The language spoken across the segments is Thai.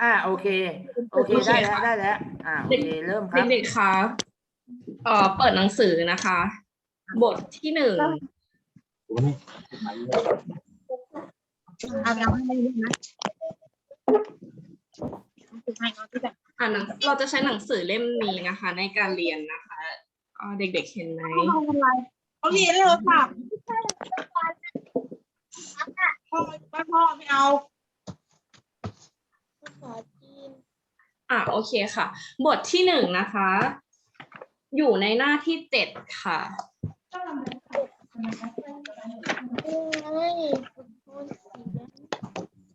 อ่าโอเค โอเคได้แล้วได้แล้วอ่าโอเคเริ่มครับเด็กๆคะเอ่อเปิดหนังสือนะคะ บทที่หนึ่งเอาเราให้ได้นะให้เอาที่แบบอ่านหนังเราจะใช้หนังสือเล่มนี้นะคะ ในการเรียนนะคะเอ่อเด็กๆเห็นไหมเขาเรียนได้เลยค่ะพ่อไม่พ่อไม่เอาอะโอเคค่ะ บทที่หนึ่งนะคะ อยู่ในหน้าที่เจ็ดค่ะ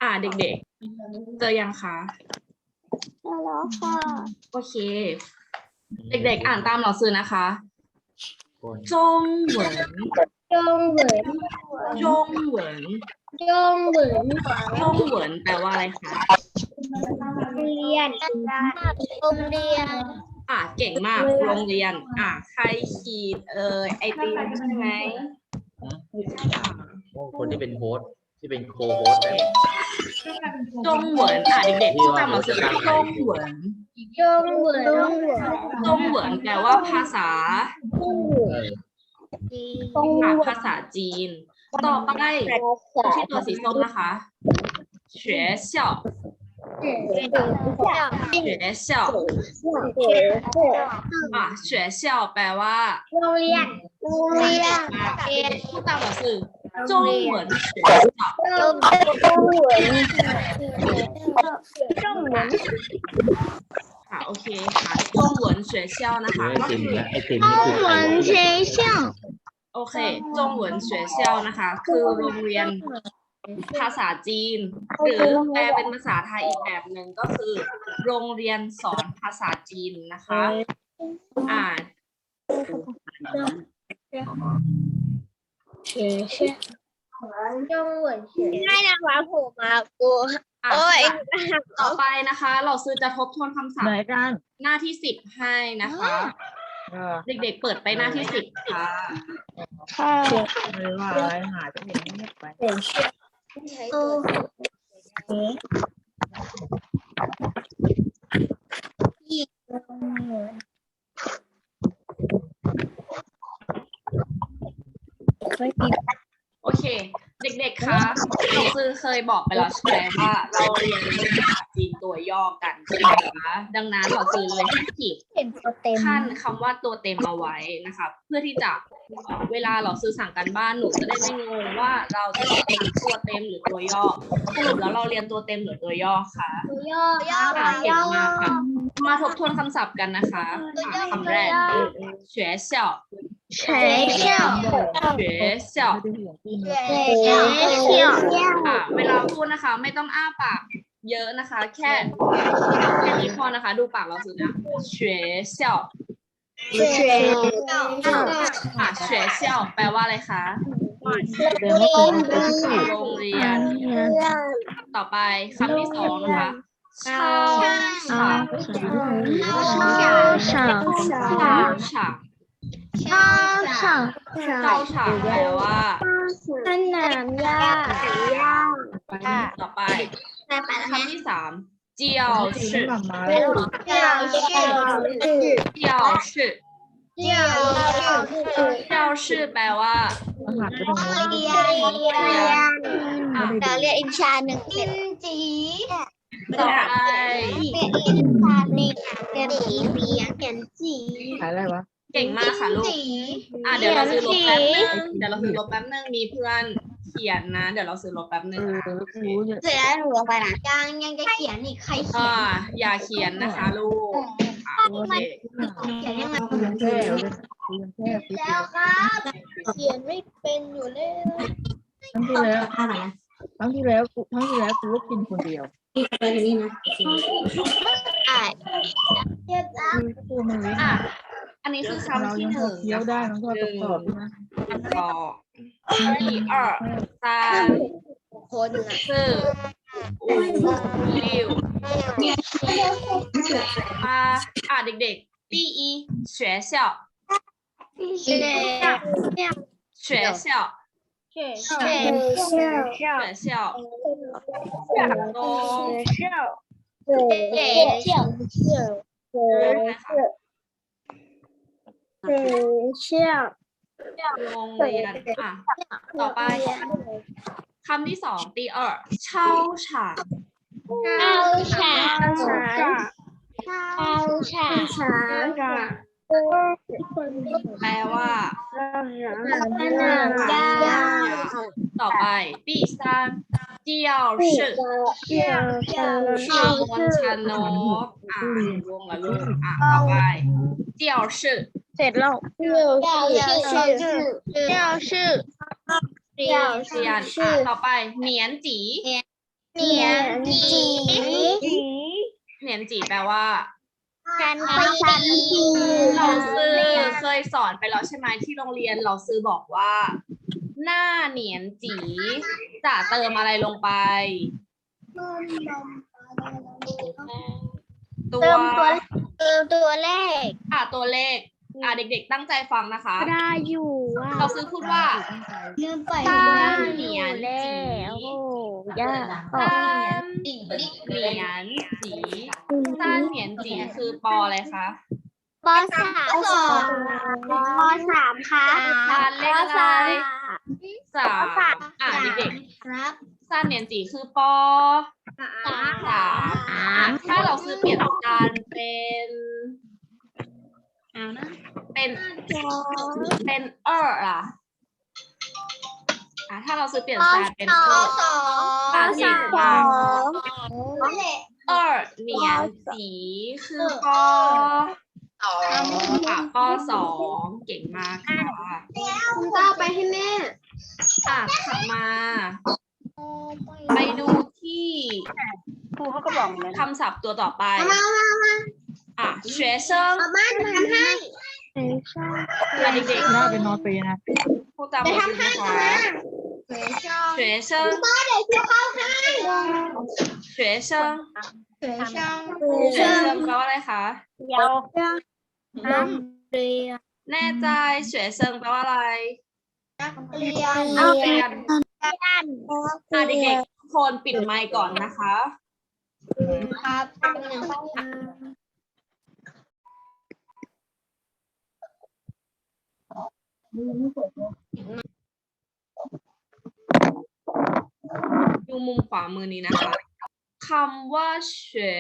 อะเด็กๆ เจอยังคะแล้วค่ะ โอเค เด็กๆ อ่านตามหนังสือนะคะ จงเหวินจงเหวินจงเหวินจงเหวินจงเหวินแปลว่าอะไรคะ เรียนโรงเรียนอะเก่งมากโรงเรียน อะใครขีดเอ่ยไอติมใช่ไหมอะคนที่เป็นโฮสต์ที่เป็นโคโฮสต์เนี่ยจงเหวินอะเด็กๆพูดตามหนังสือจงเหวินจงเหวินจงเหวินแปลว่าภาษาเอออะภาษาจีน ต่อไปที่ตัวสีส้มนะคะ学校学校อ่ะ学校แปลว่า โรงเรียนโรงเรียน อ่ะพูดตามหนังสือจงเหวิน学校 จงจงเหวินจงเหวิน ค่ะโอเคค่ะจงเหวิน学校นะคะ ไอ ก็ ติม คือ นะไอติมนี่คือใครวะ 学校 โอเคจงเหวิน学校นะคะ คือโรงเรียน ภาษาจีน หรือแปลเป็นภาษาไทยอีกแบบหนึ่งก็คือ โรงเรียนสอนภาษาจีนนะคะ อ่าจงเหวินให้นางฟ้าโผล่มากูอะโอ้ยต่อไปนะคะ เราซื้อจะทบทวนคำศัพไหนท์กันหน้าที่สิบให้นะคะเออเด็กๆ เปิดไปหน้าที่สิบค่ะ ค่ะไม่ว่าอะไรหาจะเห็นเงียบไปเออโอเค เด็กๆ คะเราซื้อเคยบอกไปแล้วใช่ไหมว่า เราเรียนภาษาจีนตัวย่อกันใช่ไหมคะดังนั้นเราซื้อเลยให้ขีดเห็นตัวเต็มขั้นคำว่าตัวเต็มเอาไว้นะคะ เพื่อที่จะ เอ่อเวลาเราซื้อสั่งกันบ้านหนูจะได้ไม่งงว่าเราจะเรียนตัวเต็มหรือตัวย่อสรุปแล้วเราเรียนตัวเต็มหรือตัวย่อคะ ตัวย่อย่อ อ่าเก่งมากค่ะ มาทบทวนคำศัพท์กันนะคะอ่าคำแรก学校学校学校 学校 อ่าเวลาพูดนะคะ ไม่ต้องอ้าปากเยอะนะคะ แค่แค่นี้พอนะคะ ดูปากเราสินะ学校 学校 อ่า学校แปลว่าอะไรคะ เดินไม่ถึงไปที่ โรงเรียน ต่อไปคำที่สองนะคะเช่าฉาง 商场 เช่าฉาง 商场 เช่าฉางแปลว่า สนามหญ้า ต่อไป ไปไปแล้ว คำที่สาม เจียวชื่อหลังมาแปลว่าเรียนเรียนเดี๋ยวเรียนอินชาหนึ่งอินจีต่อไปเรียนอินชาหนึ่งเรียนจีเรียนเรียนจีอะไรวะเก่งมากค่ะลูกอะเดี๋ยวเราซื้อลบแป๊บนึงเดี๋ยวเราซื้อลบแป๊บนึงมีเพื่อน เขียนนะ เดี๋ยวเราซื้อลบแป๊บนึเองอนะโอเครู้เนี่ยเสร็จแล้วหนูลงไปนะยังยังจะเขียนอีกใครเขีอ่ายนอย่าเขียนนะคะลูกอะโอเคเขียนยังไงเรียนแค่เรียนแค่ปีเดีแล้ยววครับ เขียนไม่เป็นอยู่เลยครั้งที่แล้วครั้งที่แล้วกูครั้งที่แล้วกูก็กินคนเดียวอ่าเขียนแล้วมีตัวมันเล็กอะ อันนี้คือ เรา คำที่ ยัง ห พอ นึ่ง เคี้ยวได้มันก็ประกอบนะ สองสี่二三 คนหนึ่งอ่ะ 四五六八อ่ะเด็กๆ第一学校เขียน 学校 学校学校学校โรง 学校 สีเชื่อกโรงเรียนค่ะต่อไปคำที่สองตีเออเช่าฉากเก้าฉาเก้าฉาแปลว่าต่อไปตีสามเจียวชื่อเจียวชื่อวนชันนกอ่านวงละลูกอะต่อไปเจียวชื่อ เสร็จแล้วเชี่าชี่ยวชาญเชี่ยวชาญเรียนอะต่อไปเหนียนจีเหนียนจีเหนียนจีแปลว่า กันประชันจีเราซื้อเคยสอนไปแล้วใช่ไหมที่โรงเรียนเราซื้อบอกว่า หน้าเหนียนจีจะเติมอะไรลงไป ตัวเติมตัวเติมตัวเลขอะตัวเลข อะเด็ก ๆ ตั้งใจฟังนะคะได้อยู่ว่าเราซื้อพูดว่าลืมไปต้าได้เหนียนแล้วโอ้ยากต้านเหนียนจีต้านเหนียนจีคือปออะไรคะปสามสองปสามครับต้านเลขอะไรสามอะเด็กครับๆต้านเหนียนจีคือปอสามสามอะถ้าเราซื้อเปลี่ยนการเป็น เอานะ เป็น เป็นเออล่ะอะ ถ้าเราซื้อเปลี่ยนการเป็นเออสองอะเก่งมากนั่นแหละเออเหนียนจีคือปออะปอสองเก่งมากค่ะคุณก็ไปให้แม่อะถัดมา ไปดูที่ครูเขาก็บอกเลยคำศัพท์ตัวต่อไปมามามา อ่ะ学生 เอาบ้านทำให้ อ่ะเด็ก น่าเป็นนอนเปรย์นะ ๆพูดตามผมนะคะ เสือชอบ 学生 บ้านเด็กที่เข้าให้ 学生 เสือชอบ 学生แปลว่าอะไรคะ ยาวน้ำเรียน แน่ใจ学生แปลว่าอะไร เรียน นักเรียน กัน อ่ะเด็กๆทุกคนปิดไมค์ก่อนนะคะ ครับ ดูมุมขวามือนี้นะคะคำว่าเฉอ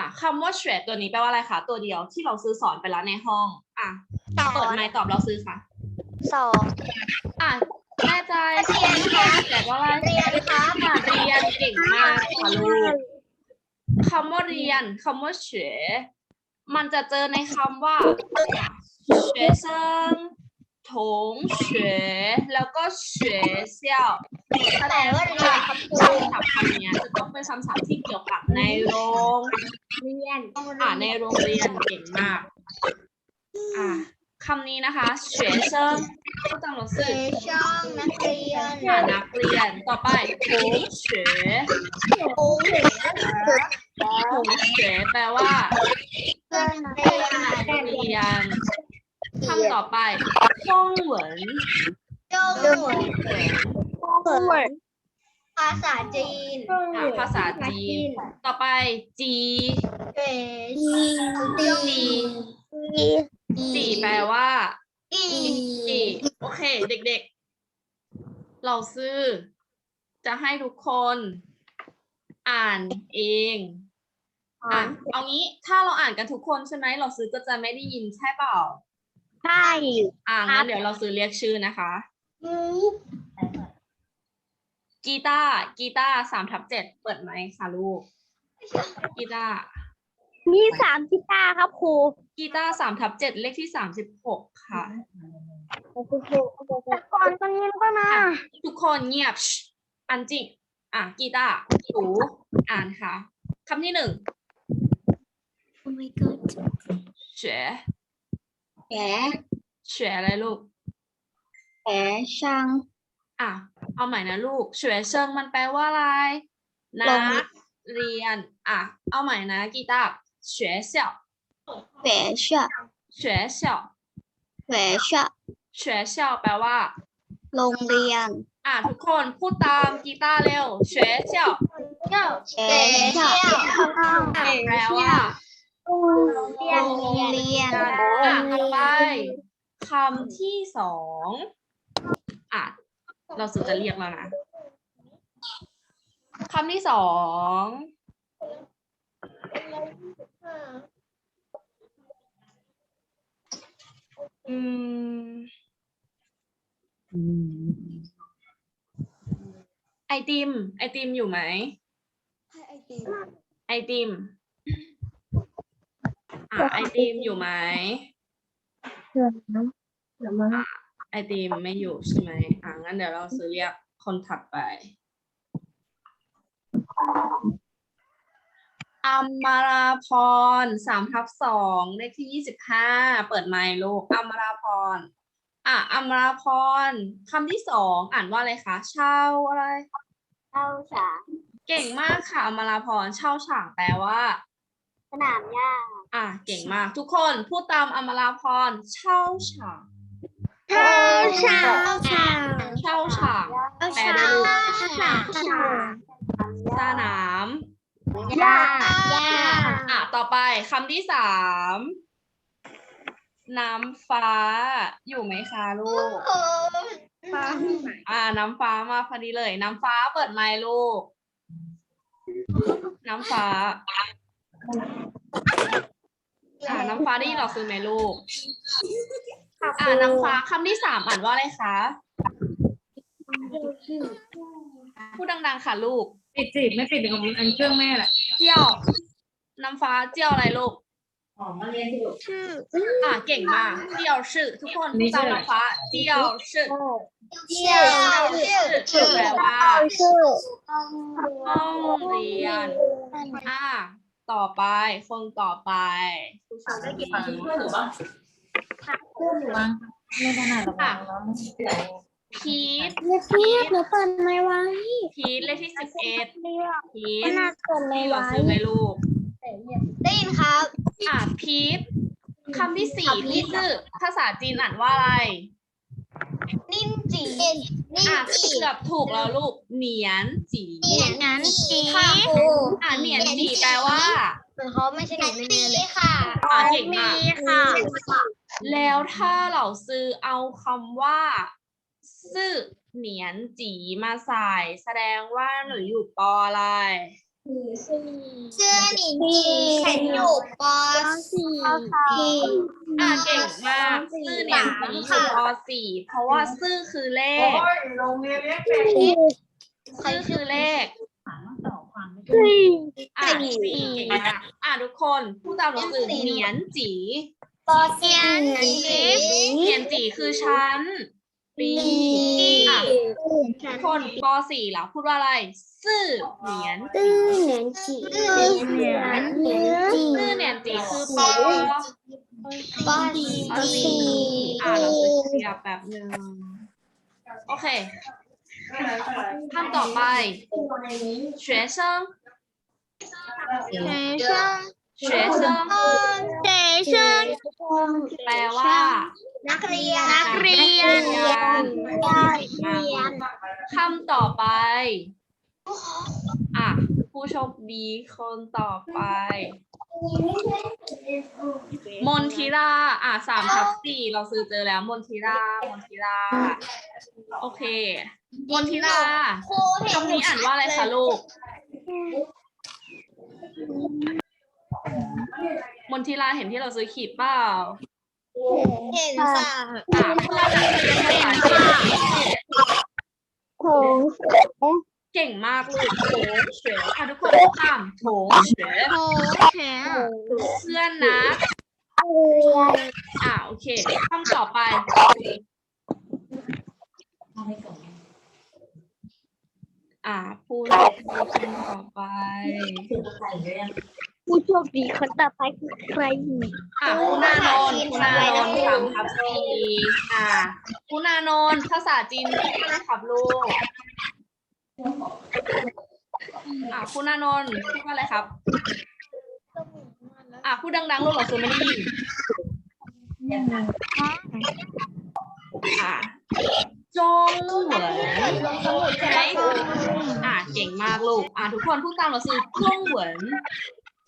ะคำว่าเฉตัวนี้แปลว่าอะไรคะ ตัวเดียวที่เราซื้อสอนไปแล้วในห้อง อะสอเปิดนไมค์ตอบเราซื้อค่ะ สองอะ แน่ใจ เรียนครับ แต่ว่าอะไร เรียนครับ อ่ะเรียนเก่งมากค่ะลูกคำว่าเรียนคำว่าเฉมันจะเจอในคำว่า学生同学แล้วก็学校แสดงว่าคำศัพท์คำเนี้ยจะต้องเป็นคำศัพท์ที่เกี่ยวกับในโรง เรียน อ่าในโรงเรียนเก่งมาก อ่าคำนี้นะคะ学生 ผู้จำหนังสื่องนักเรียนค่ะนักเรียนต่อไปโผเฉโผเฉโผเฉแปลว่าเพื่นเรียนเรียนคำต่อไปช่องเหนช่นช่นภาษาจีน ภาษาจีน ต่อไป จีจีจีจีแปลว่า จีจีโอเค เด็กๆ เราซื้อ จะให้ทุกคนอ่านเอง อะเอางี้ถ้าเราอ่านกันทุกคนใช่ไหมเราซื้อก็จะไม่ได้ยินใช่เปล่า ใช่ อ่างั้นเดี๋ยวเราซื้อเรียกชื่อนะคะกีตาร์กีตาร์สามทับเจ็ดเปิดไหมค์ค่ะลูกกีตาร์ มีสามกีตาร์ครับครูกีตาร์สามทับเจ็ดเลขที่สามสิบหกค่ะ แต่ก่อนตรงนี้ก็มาทุกคนเงียบชิอันจิกอะกีตาร์หูอ่านค่ะคำที่หนึ่ง Oh my god เฉแผลเฉอะไรลูก แผลช่างอะเอาใหม่นะลูกเฉวยเชิงมันแปลว่าอะไรนักเรียน อะ เอาใหม่นะกีตาร์ 学校学校学校学校学校แปลว่า โรงเรียน อ่ะทุกคนพูดตามกีตาร์เร็ว学校 学校 แปลว่า โรงเรียน อ่ะต่อไปคำที่สองอ่ะ เราสุดจะเรียกแล้วนะคำที่สอง อืมไอติม ไอติมอยู่ไหมไอติม อะไอติมอยู่ไหม เดี๋ยวนะเดี๋ยวมาไอติมไม่อยู่ใช่ไหมอะงั้นเดี๋ยวเราซื้อเรียกคนถัดไป อัมมาราพรสามทับสองเลขที่ยี่สิบห้าเปิดไมค์ลูกอัมมาราพรอะอัมมาราพรคำที่สองอ่านว่าอะไรคะเช่าอะไรเข้าฉากเก่งมากค่ะอัมมาราพรเช่าฉางแปลว่า สนามหญ้าอะเก่งมาก ทุกคนพูดตามอัมมาราพรเช่าฉางเข้าฉากเช่าฉางแปลด้วยลูกสนาม หญ้าหญ้าอะต่อไปคำที่สามน้ำฟ้าอยู่ไหมคะลูกอ่า น้ำฟ้ามาพอดีเลย น้ำฟ้าเปิดไมค์ลูก น้ำฟ้าอ่าน้ำฟ้าได้ยินเราซื้อไหมลูก อ่าน้ำฟ้าคำที่สามอ่านว่าอะไรคะ พูดดังๆค่ะลูก ปิดสิไม่ปิดของอันเครื่องแม่แหละเจียว น้ำฟ้าเจียวอะไรลูกชื่ออะเก่งมากเจียวชื่อทุกคนพูดตามน้ำฟ้าเจียวชื่อเชี่ยวชื่อแปลว่าชื่อห้องเรียนอะต่อไปคนต่อไปผู้ชมได้กี่ครั้งวางไม่ถนัดหรอก วางแล้วพีทพี่หนูเปิดไม่ไว้พีทเลขที่สิบเอ็ดพีทน่าเปิดไม่ที่เราไว้ซื้อไหมลูกได้ยินครับ อะพีทคำที่สี่ที่ชื่อภาษาจีนอ่านว่าอะไร นิ่นจีนิ่นอะจีเกือบถูกแล้วลูกเหนียนจีเหนียนงั้นจีค่ะอะเหนียนจีแปลว่าเหมือนเขาไม่ใช่หนูแน่ๆเลยค่ะอะเก่งมากค่ะ แล้วถ้าเราซื้อเอาคำว่า ซื่อเหนียนจีมาใส่แสดงว่าหนูอยู่ปออะไร ชื่อหนิงจีฉันอยู่ป .4 อะเก่งมากซื่อเหนียนจีอยู่ปสี่เพราะว่าซื่อคือเลขโรงเรียนเล็กเป็ดซื่อคือเลขอะสี่เก่งมากอะทุกคนพูดตามหนังสือเหนียนจีปเซียนจีเหนียนจีคือชั้น ปีอ่ะทุกคนปสี่แล้วพูดว่าอะไร ซื่อเหนียนจี เหนียนจีเหนียนเหนียนจี ซื่อเหนียนจีคือป ป .4 อ่ะเราจะเคลียร์แป๊บหนึ่งโอเคคำต่อไป学生学生 学生学生 แปลว่า นักเรียน นักเรียน นักเรียน คำต่อไป อ่ะ ผู้โชคดีคนต่อไป มนทิรา อ่ะสามทับสี่เราซื้อเจอแล้ว มนทิรา มนทิรา โอเค มนทิรา ครูเห็ ตรงนี้อ่านว่าอะไรคะลูก มนทิราเห็นที่เราซื้อขีดเปล่าเห็นค่ะอะพูดภาษาจีนภาษาจีนโถงเก่งมากลูกโถงเฉยอะทุกคนข้ามโถงเฉยโถงแข็งเพื่อนนะอ่าโอเคคำต่อไปอ่าผู้โชคดีคนต่อไป ผู้โชคดีคนต่อไปคือใครอ่าคุณนานนท์คุณนานนท์สามทับสี่อ่าคุณนานนท์ภาษาจีนเรียกอะไรครับลูกอะคุณอานนท์พูดว่าอะไรครับ อะพูดดังๆลูกหลอซื้อไม่ได้ยินอะจงเหวินใช่ไหมอะเก่งมากลูก อะทุกคนพูดตามหลอซื้อจงเหวิน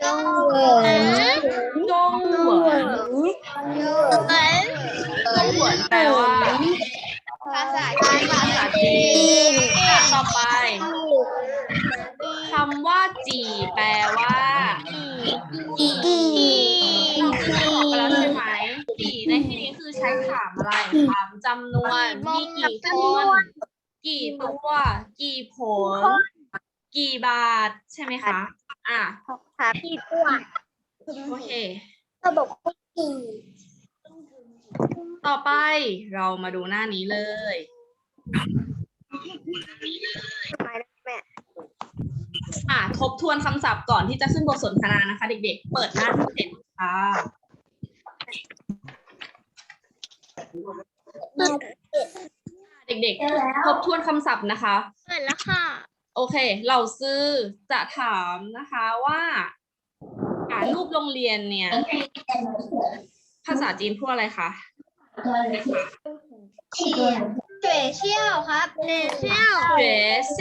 จงเหวินจงหวนจงหวนแปลว่าภาษาจีนภาษาจีนต่อไปคำว่าจีแปลว่าจีบอกไปแล้วใช่ไหมกี่ในที่นี้คือใช้ถามอะไรถามจำนวนมีกี่คนกี่ตัวกี่ผล กี่บาทใช่ไหมคะ อะครับพี่ตัวโอเค ระบบจีต่อไปเรามาดูหน้านี้เลยอะทบทวนคำศัพท์ก่อนที่จะขึ้นบทสนทนานะคะ เด็กๆ เปิดหน้าที่เจ็ดค่ะเด็กๆ ทบทวนคำศัพท์นะคะ เปิดแล้วค่ะ โอเค เราซื้อจะถามนะคะว่าอ่ารูปโรงเรียนเนี่ย ภาษาจีนพูดอะไรคะเฉียนเจ๋เชี่ยวครับเจ๋เชี่ยว学校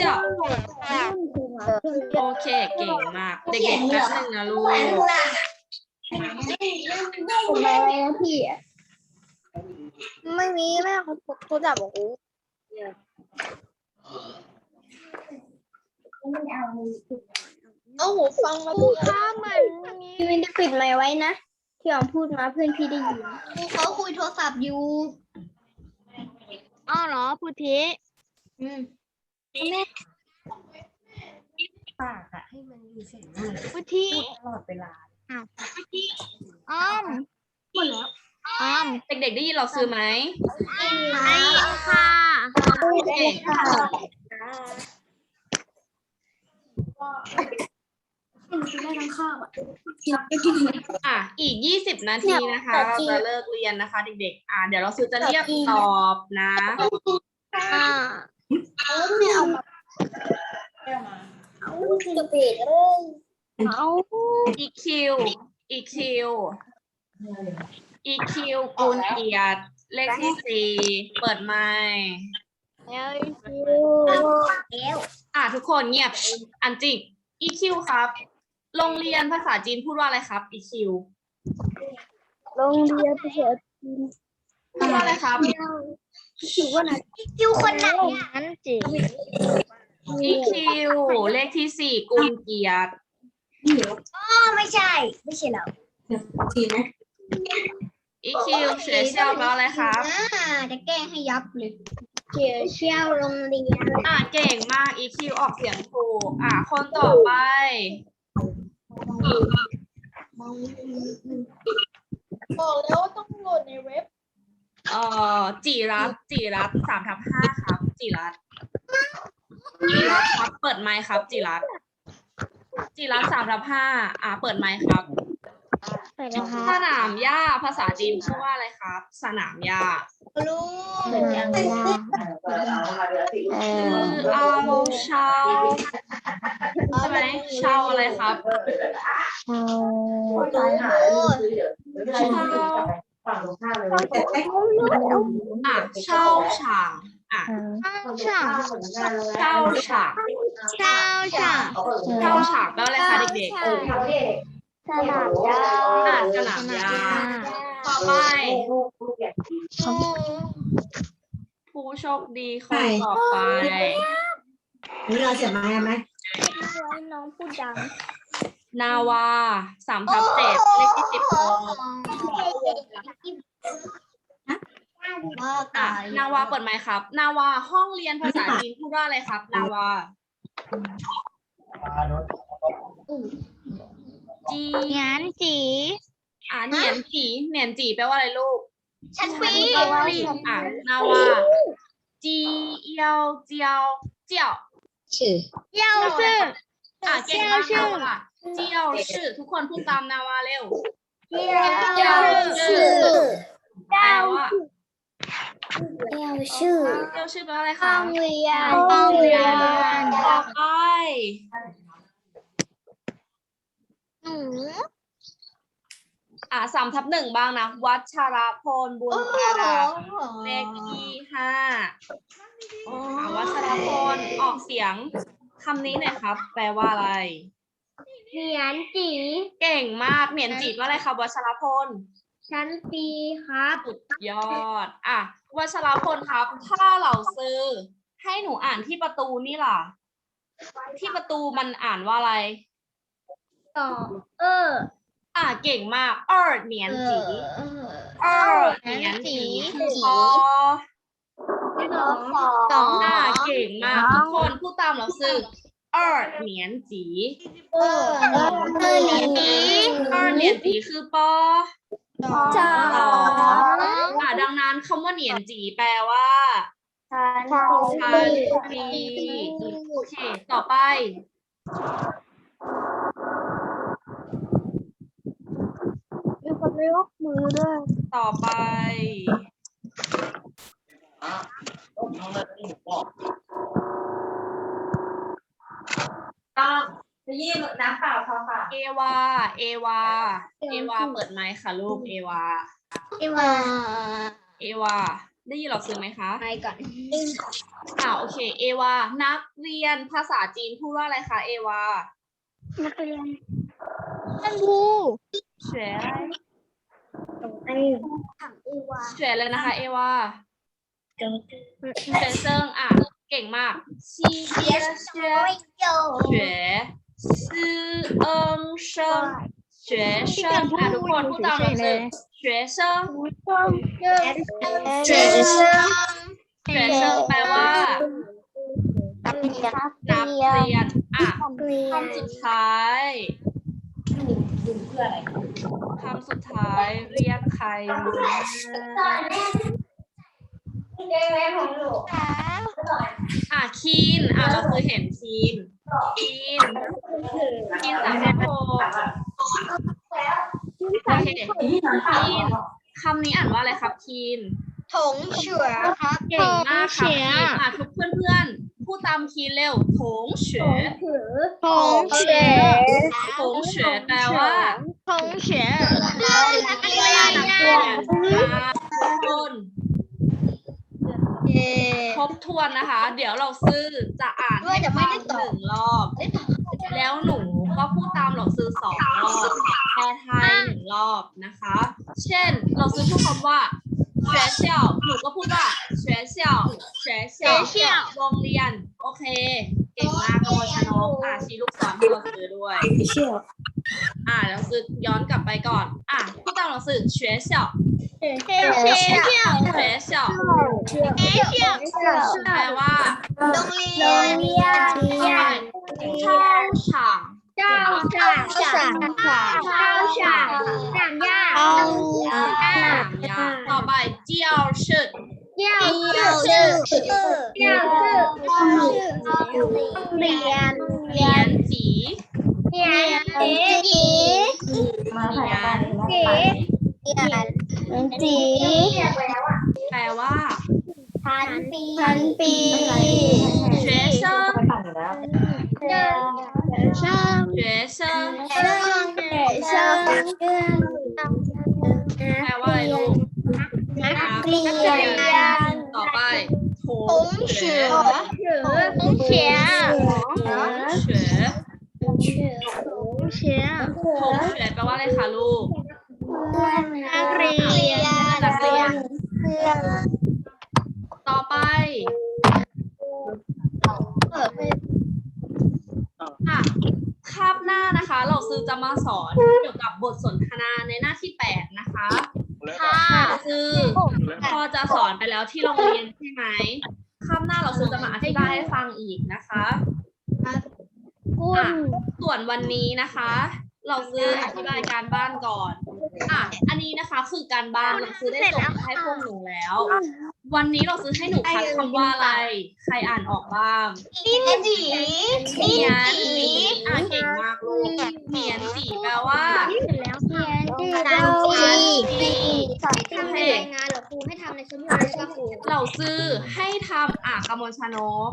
โอเค เก่งมาก เด็กๆแป๊บนึงนะลูกผมอะไรนะพี่ไม่มีแม่เขาเขาจับบอกกู เอาหูฟังมาดูค่ะเหมือนพี่ไม่ได้ปิดไมค์ไว้นะที่ออมพูดมาเพื่อนพี่ได้ยินเขาคุยโทรศัพท์อยู่อ้าวเหรอพุทธิอืมพุทธิตลอดเวลาอ้าวอ้อมหมดแล้วอ้อมเด็กๆได้ยินเราซื้อไหมไอ้ค่ะ โอเค อะอีกยี่สิบนาทีนะคะเราจะเลิกเรียนนะคะ เด็กๆ อะเดี๋ยวเราซื้อจะเรียกตอบนะอ่าไม่เอามาเอาจะปิดเลยเอา EQ EQ EQ กูลเกียรติเลขที่สี่เปิดไมค์แล้วเอวอะทุกคนเงียบ อันจิก EQ ครับ โรงเรียนภาษาจีนพูดว่าอะไรครับ EQ โรงเรียนภาษาพูดว่าอะไรครับ คิวคนไหนคิวคนไหนอะอันจี EQ เลขที่สี่กุลเกียรติอ๋อไม่ใช่ ไม่ใช่เรา EQ 学校แปลว่าอะไรครับอ่าจะแกล้งให้ยับเลยเฉียวเชี่ยวโรงเรียนอะเก่งมาก EQ ออกเสียงถูกอะคนต่อไป บอกแล้วว่าต้องโหลดในเว็บเอ่อจิรัตน์จิรัตน์สามทับห้าครับจิรัตน์จิรัตน์ครับเปิดไมค์ครับจิรัตน์จิรัตน์สามทับห้าอะเปิดไมค์ครับ สนามหญ้าภาษาจีนพูดว่าอะไรครับ สนามหญ้า รู้เอคือเอาเชาใช่ไหมเชาอะไรครับเอาเชาอะเช่าฉาอะช่างเช่าฉาเช่าช่าเช่าฉาแปลว่าอะไรคะเด็กสนามยาอะสนามหญ้าต่อไป ผู้โชคดีคนต่อไป นี่เราเสียมาไหมน้องพูดดังนาวาสามทับเจ็ดเลขที่สิบหกว่าอะตายนาวาเปิดไมค์ครับ นาวาห้องเรียนภาษาจีนพูดว่าอะไรครับ นาวาจีงานจีอะเหนียนจีเหนียนจีแปลว่าอะไรลูก ฉันปีแปลว่าอะนาวาจีเอียวเจียวเจียวชื่อเย้าซื่ออะเก่งมากเจียวนาวาเจียวชื่อทุกคนพูดตามนาวาเร็วเจ้าชื่อแปลว่าเจ้าชื่อเจียวชื่อแปลว่าอะไรห้คะองเรียนห้องเรียนต่อไปหนู อ่าสามทับหนึ่งบ้างนะ วัชรพลบุญประดับเลขที่ห้าอ่าวัชรพลออกเสียงคำนี้หน่อยครับ แปลว่าอะไร เหรียญจีเก่งมากเหมียนจีดว่าอะไรครับ วัชรพลชั้นปีครับสุดยอด อะ วัชรพลครับ ถ้าเราซื้อ ให้หนูอ่านที่ประตูนี่ล่ะ ที่ประตูมันอ่านว่าอะไร ต่อ เออ อะเก่งมากเออเหนียนจีเออเหนียนจีคือปอต่อต่ออะเก่งมากทุกคนพูดตามเราซื้อเออเหนียนจีเออเออเหรียญนี้เออเหนียนจีคือปอสอสองงอะดังนั้นคำว่าเหนียนจีแปลว่าชั้นชั้นปีโอเคต่อไป มีคน ไม่ยกมือด้วย ต่อไปจะยี่น้ำเปล่าพอค่ะเอวา เอวา เอวา เปิดไมค์ค่ะลูก เอวา เอวา เอวา ได้ยินเราซื้อไหมคะ ไปก่อนอ่าโอเค เอวา นักเรียนภาษาจีนพูดว่าอะไรคะ เอวา นักเรียนท่านครูเฉว ยอะไรไอ้เฉวยเลยนะคะเอวาเฉวยเซิงอะ เก่งมากซีเจียเฉวยเฉวยซื่อเอิงเซิงเฉวยเซิงอะทุกคนพูดตามเราซื้อเฉวยเซิงเจริญเฉวยเซิงแปลว่านักเรียนนักเรียนอะเรียนคำสุดท้าย คำสุดท้ายเรียกใครอะคีนอะเราเคยเห็นคีนคีนคีนสามสิบหกโอเคคีนคำนี้อ่านว่าอะไรครับคีนถงเฉือครับเก่งมากครับคีนอะทุกเพื่อนๆพูดตามคีนเร็วถงเฉยถงเฉือถงเฉยแปลว่า ถงเฉือนักเรียน นักเรียนอ่ะทุกคน เย้ ทบทวนนะคะ เดี๋ยวเราซื้อจะอ่าน ด้วยแต่ไม่ได้ ให้ ต ฟั อบ งหนึ่งรอบ แล้วหนูก็พูดตามเราซื้อสองรอบแปลไทยหนึ่งรอบนะคะ เช่น เราซื้อพูดคำว่า学校หนูก็พูดว่า学校学校โรงเรียน โอเค เก่งมากกมลชนกอ่ะชี้ลูกศรให้เราซื้อด้วย อ่ะเราซื้อย้อนกลับไปก่อน อ่ะพูดตามเราซื้อ学校学校学校学校 แปลว่า โรงเรียน 操场 เจ้าจ่า ข้าวสาร ข้าวฉาจ่างย่า เอา ยาต่อไป教室 เจ้า เที่ยวชื่อ เจ้าชื่อ เรียน เรียนจี เียนสีสีมาผ่นสีเียนสีแปลว่าพันปีพันปี treasure ช่าง treasure ช่างช่างแปลว่าลูกนักเรียนต่อไปผมเสือผมเสือผมเสือ เฉียถงเฉยแปลว่าอะไรคะลูก นักเรียนนักเรียนเพื่อนต่อไปค่ะคาบหน้านะคะ เราซื้อจะมาสอนเกี่ยวกับบทสนทนาในหน้าที่แปดนะคะค่ะคือพอจะสอนไปแล้วที่โรงเรียนใช่ไหมคาบหน้าเราซื้อจะมาอธิบายให้ฟังอีกนะคะ คุณอะส่วนวันนี้นะคะ เราซื้ออธิบายการบ้านก่อน อะ อันนี้นะคะคือการบ้านเราซื้อได้ส่งให้พวกหนูแล้ว วันนี้เราซื้อให้หนูคัดคำว่าอะไร ใครอ่านออกบ้างลิ้นจีเนียนจีอ่านเก่งมากลูกเนียนจีแปลว่านันจีทำในรายงานเหรอครู ให้ทำในสมุดเลยป่ะครูเราซื้อให้ทำอะกมลชนก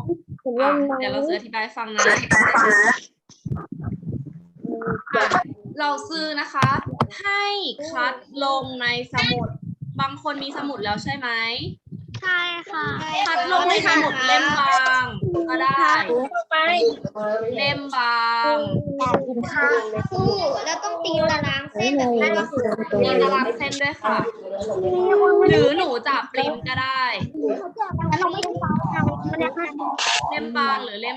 อะเดี๋ยวเราซื้ออธิบายให้ฟังนะอะเราซื้อนะคะ ให้คัดลงในสมุด บางคนมีสมุดแล้วใช่ไหม ใช่ค่ะคัดลงในสมุดเล่มบางก็ได้ไปเล่มบางครูแล้วต้องตีตารางเส้นแบบนั้นมีตารางเส้นด้วยค่ะ หรือหนูจับปริ้นก็ได้แล้วเราไม่ต้องฟังค่ะมันจะเล่มบางหรือเล่ม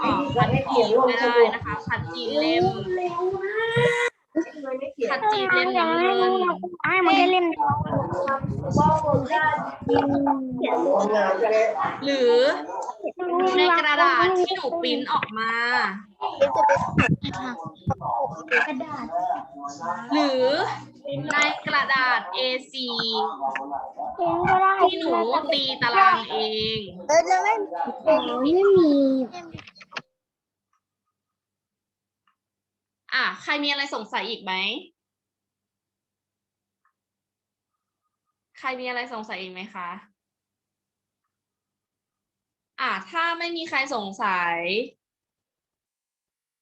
เอ่อคัดจีนก็ได้นะคะคัดจีนเล่ม คัดจีนเล่มน้ำเงินไอ้มันได้เล่นหรือในกระดาษที่หนูปริ้นออกมา หรือในกระดาษ A4 เองก็ได้ที่หนูตีตารางเอง เออจะไม่ไม่มี อะใครมีอะไรสงสัยอีกไหม ใครมีอะไรสงสัยอีกไหมคะ อะถ้าไม่มีใครสงสัย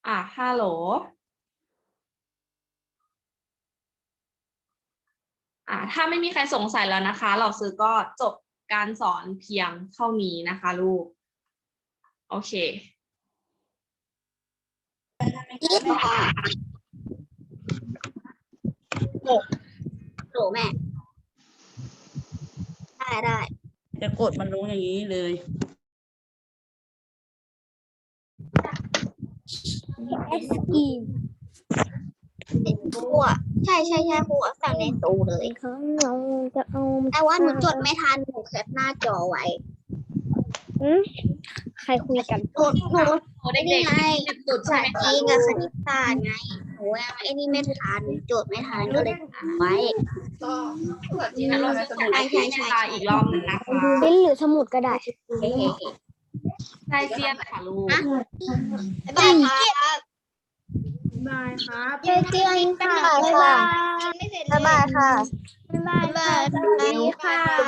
อะฮัลโหล อะถ้าไม่มีใครสงสัยแล้วนะคะ เราซื้อก็จบการสอนเพียงเท่านี้นะคะลูก โอเค โหแม่ ได้ได้จะกดมันลงอย่างนี้เลยเอสอีครูอะใช่ใช่ใช่ครูอะสั่งในตู้เลยของเราจะเอาแต่ว่าหนูจดไม่ทันหนูแคปหน้าจอไว้ ใครคุยกันหนูหนูโอ้เด็นี่กไงๆเจ็บจุดภาใช่ษาไหมคะจีนกับคณิตศาสตร์ไงหนูยังไอ้นี่ไม่ทันโจทย์ไม่ทันก็เลยอ่านไว้งั้นเราจะส่งให้พี่เมตาอีกรอบหนึ่งนะคะเป็นหรือสมุดก็ได้เฮ้เฮ้เฮ้ใช่เซียนค่ะลูก บ๊ายบายครับบายครับ เจอเจอกันค่ะบ๊ายบายบ๊ายบายค่ะ บ๊ายบายค่ะ